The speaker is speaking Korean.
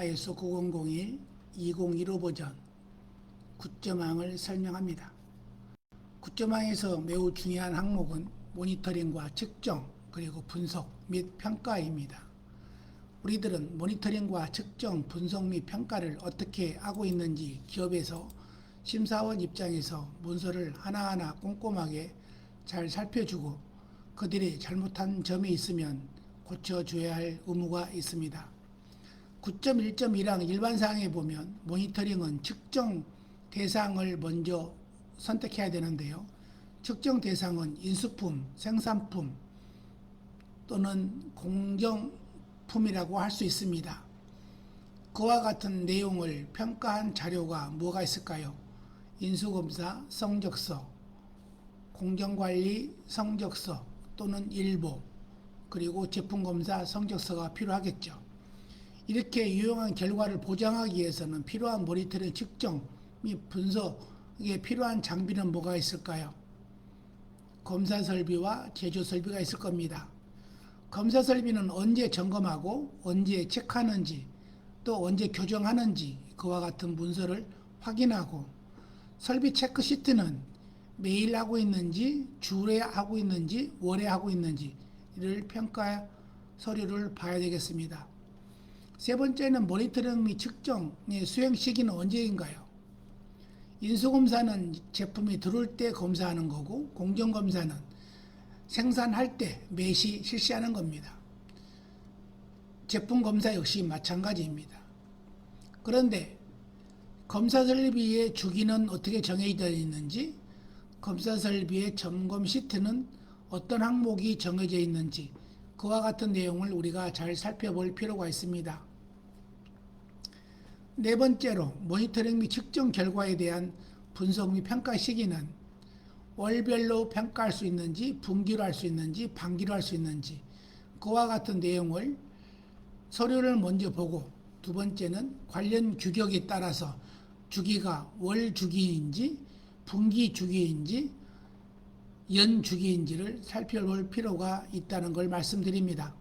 ISO 9001 2015 버전 9점항을 설명합니다. 9점항에서 매우 중요한 항목은 모니터링과 측정 그리고 분석 및 평가입니다. 우리들은 모니터링과 측정, 분석 및 평가를 어떻게 하고 있는지 기업에서 심사원 입장에서 문서를 하나하나 꼼꼼하게 잘 살펴주고 그들이 잘못한 점이 있으면 고쳐줘야 할 의무가 있습니다. 9.1.1항 일반 사항에 보면 모니터링은 측정 대상을 먼저 선택해야 되는데요. 측정 대상은 인수품, 생산품 또는 공정품이라고 할 수 있습니다. 그와 같은 내용을 평가한 자료가 뭐가 있을까요? 인수검사 성적서, 공정관리 성적서 또는 일보, 그리고 제품검사 성적서가 필요하겠죠. 이렇게 유용한 결과를 보장하기 위해서는 필요한 모니터링 측정 및 분석에 필요한 장비는 뭐가 있을까요? 검사 설비와 제조 설비가 있을 겁니다. 검사 설비는 언제 점검하고 언제 체크하는지 또 언제 교정하는지 그와 같은 문서를 확인하고 설비 체크 시트는 매일 하고 있는지 주에 하고 있는지 월에 하고 있는지를 평가 서류를 봐야 되겠습니다. 세 번째는 모니터링 및 측정의 수행 시기는 언제인가요? 인수검사는 제품이 들어올 때 검사하는 거고 공정검사는 생산할 때 매시 실시하는 겁니다. 제품 검사 역시 마찬가지입니다. 그런데 검사 설비의 주기는 어떻게 정해져 있는지, 검사 설비의 점검 시트는 어떤 항목이 정해져 있는지, 그와 같은 내용을 우리가 잘 살펴볼 필요가 있습니다. 네 번째로 모니터링 및 측정 결과에 대한 분석 및 평가 시기는 월별로 평가할 수 있는지, 분기로 할 수 있는지, 반기로 할 수 있는지, 그와 같은 내용을 서류를 먼저 보고 두 번째는 관련 규격에 따라서 주기가 월 주기인지 분기 주기인지 연 주기인지를 살펴볼 필요가 있다는 걸 말씀드립니다.